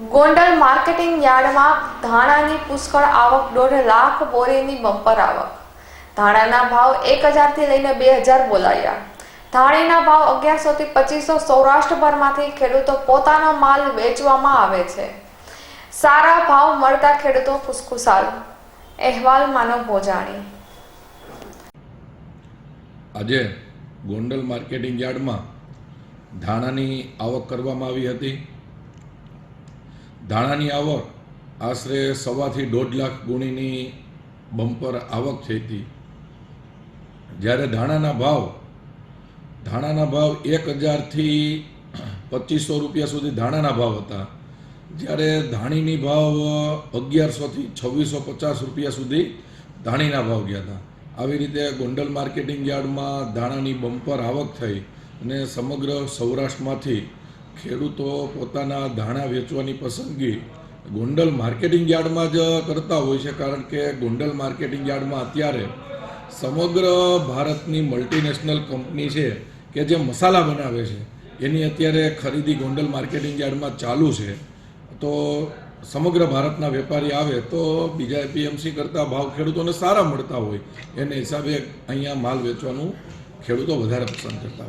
Gondal marketing યાર્ડમાં ધાણાની પુષ્કળ આવક, દોઢ લાખ બોરીની બમ્પર આવક. ધાણાના ભાવ એક હજારથી લઈને બે હજાર બોલાયા. ધાણીના ભાવ અગિયારસોથી પચીસો સૌરાષ્ટ્રભરમાંથી ખેડૂતો પોતાનો માલ વેચવામાં આવે છે. સારા ભાવ મળતા ખેડૂતો ખુશખુશાલ. અહેવાલ માનવ ભોજાણી. આજે ગોંડલ માર્કેટિંગ યાર્ડમાં ધાણાની આવક કરવામાં આવી હતી. ધાણાની આવક આશરે સવાથી દોઢ લાખ ગુણીની બમ્પર આવક થઈ હતી. જ્યારે ધાણાના ભાવ ધાણાના ભાવ એક હજારથી પચીસો રૂપિયા સુધી ધાણાના ભાવ હતા. જ્યારે ધાણીની ભાવ અગિયારસોથી છવ્વીસો પચાસ રૂપિયા સુધી ધાણીના ભાવ ગયા હતા. આવી રીતે ગોંડલ માર્કેટિંગ યાર્ડમાં ધાણાની બમ્પર આવક થઈ અને સમગ્ર સૌરાષ્ટ્રમાંથી ખેડૂતો પોતાના ધાણા વેચવાની પસંદગી ગોંડલ માર્કેટિંગ યાર્ડમાં જ કરતા હોય છે, કારણ કે ગોંડલ માર્કેટિંગ યાર્ડમાં અત્યારે સમગ્ર ભારતની મલ્ટીનેશનલ કંપની છે કે જે મસાલા બનાવે છે, એની અત્યારે ખરીદી ગોંડલ માર્કેટિંગ યાર્ડમાં ચાલુ છે. તો સમગ્ર ભારતના વેપારી આવે તો બીજા એપીએમસી કરતાં ભાવ ખેડૂતોને સારા મળતા હોય. એને હિસાબે અહીંયા માલ વેચવાનું ખેડૂતો વધારે પસંદ કરતા